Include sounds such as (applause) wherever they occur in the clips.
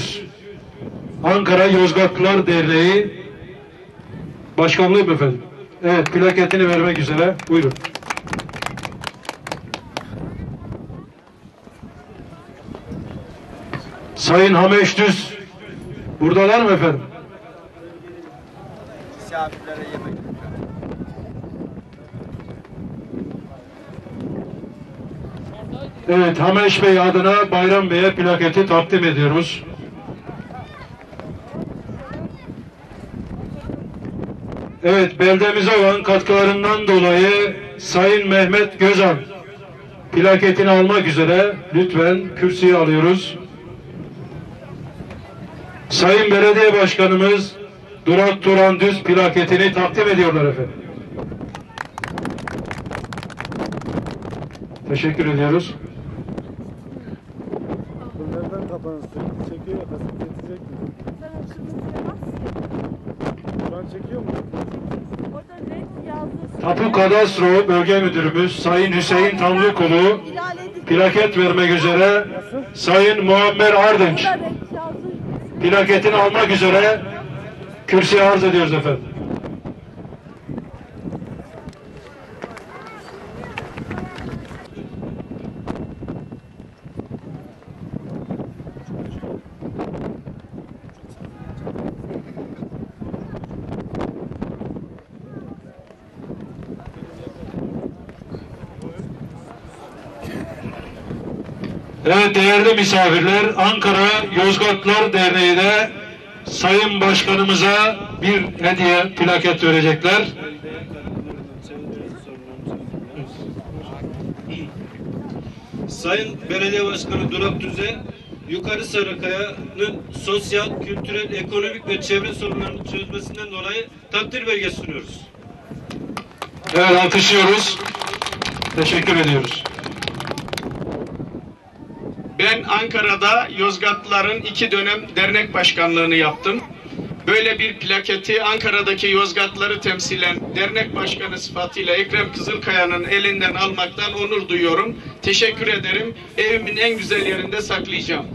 500 Ankara Yozgatlılar Derneği Başkanlığı mı efendim? Evet plaketini vermek üzere. Buyurun. Sayın Hameş Düz buradalar mı efendim? Misafirlere yemek. Evet Hameş Bey adına Bayram Bey'e plaketi takdim ediyoruz. Evet beldemize olan katkılarından dolayı Sayın Mehmet Gözan plaketini almak üzere lütfen kürsüye alıyoruz. Sayın Belediye Başkanımız Durak Turan Düz plaketini takdim ediyorlar efendim. Teşekkür ediyoruz. Bunlardan kapanır. Sürekli çekiyor ya kasıp mi? Sen kırmızıya bas. Şu an çekiyor mu? Tapu Kadastro Bölge Müdürümüz Sayın Hüseyin Tanrıkulu plaket vermek üzere Sayın Muammer Ardınç plaketini almak üzere kürsüye arz ediyoruz efendim. Evet değerli misafirler Ankara Yozgatlar Derneği de Sayın Başkanımıza bir hediye plaket verecekler. Sayın Belediye Başkanı Durak Düze, Yukarı Sarıkaya'nın sosyal, kültürel, ekonomik ve çevre sorunlarını çözmesinden dolayı takdir belgesi sunuyoruz. Evet alkışlıyoruz. Teşekkür ediyoruz. Ben Ankara'da Yozgatlıların iki dönem dernek başkanlığını yaptım. Böyle bir plaketi Ankara'daki Yozgatlıları temsilen dernek başkanı sıfatıyla Ekrem Kızılkaya'nın elinden almaktan onur duyuyorum. Teşekkür ederim. Evimin en güzel yerinde saklayacağım.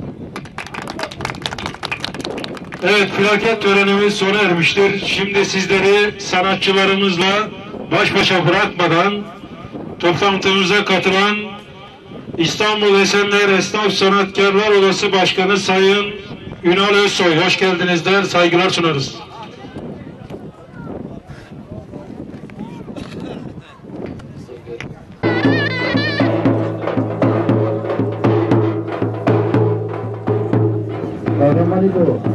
Evet plaket törenimiz sona ermiştir. Şimdi sizleri sanatçılarımızla baş başa bırakmadan toplantımıza katılan İstanbul Esenler Esnaf Sanatkarlar Odası Başkanı Sayın Ünal Özsoy hoş geldiniz der saygılar sunarız. Pardon.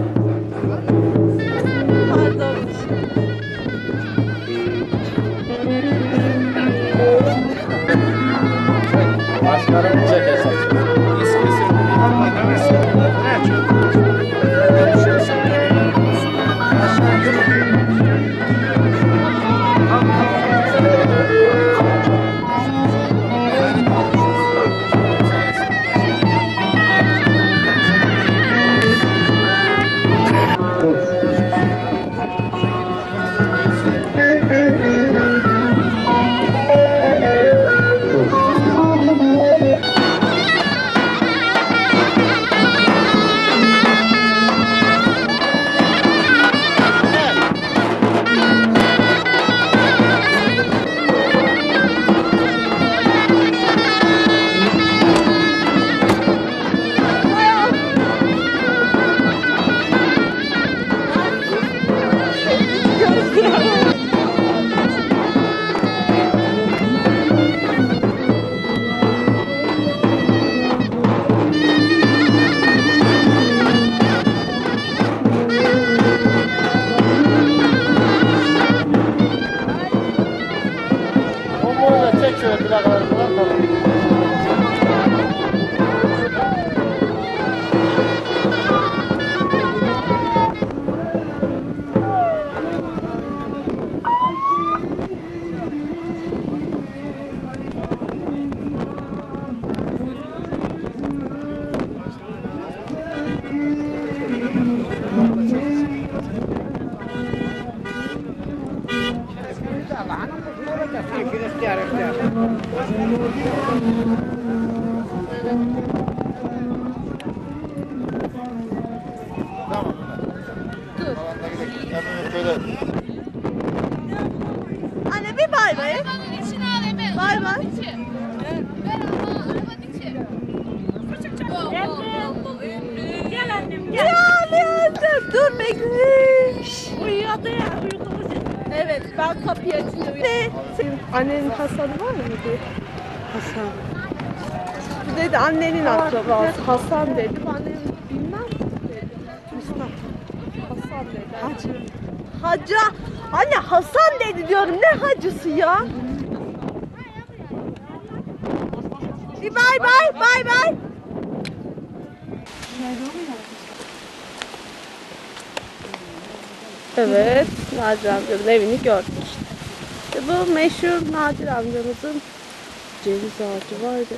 Tamam. Dur. Böyle. Anne bir bay bay. Arabanın içine al Emel. Bay bay. Gel annem gel. Ya annem dur bekle. Uyuyordu ya uyudu. Evet ben kapıyı açınca uyudu. Annenin Hasan'ı var mıydı? Hasan. Dedi annenin akrabası. Hasan dedi. Annem bilmem dedi. Mustafa. Hasan dedi. Hacı. Hacı. Anne Hasan dedi diyorum. Ne hacısı ya? Bir bay bay bay bay. Evet, Nadir amcanın evini gördük. İşte bu meşhur Nadir amcamızın ceviz ağacı vardı.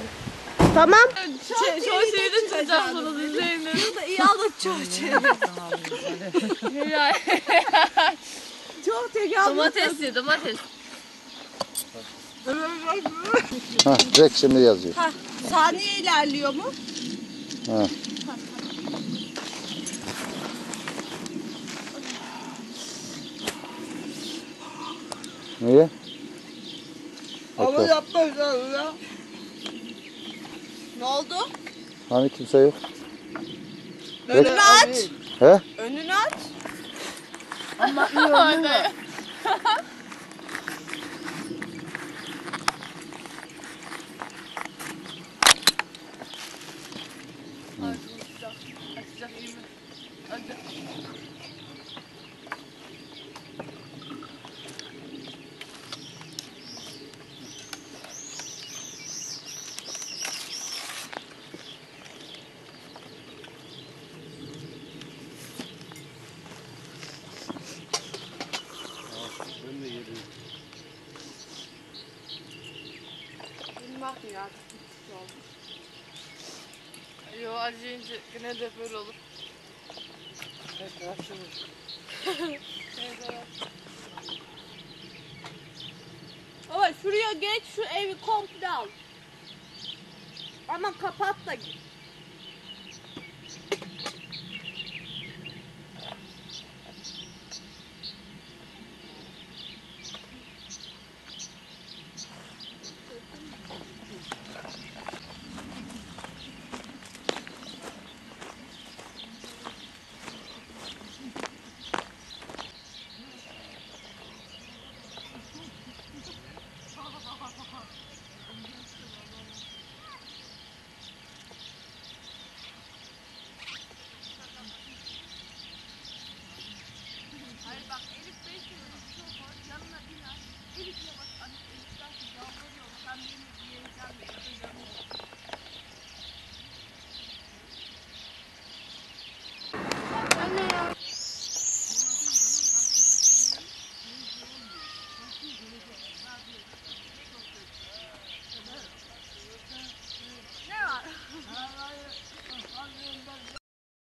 Tamam. Şey, son şeyde çıkacağım bunu izleyin. İyi anlatacağım. Çok tekrar. Domates ye domates. ha direkt şimdi yazıyor. Saniye ilerliyor mu? Ha. Niye? Ama Okey. yapmayacağım ya. Ne oldu? Hani kimse yok. Önünü aç. He? Önünü aç. (laughs) Yo acıyınca yine de böyle olur. Ama şuraya geç şu evi komple al. Ama kapat da git.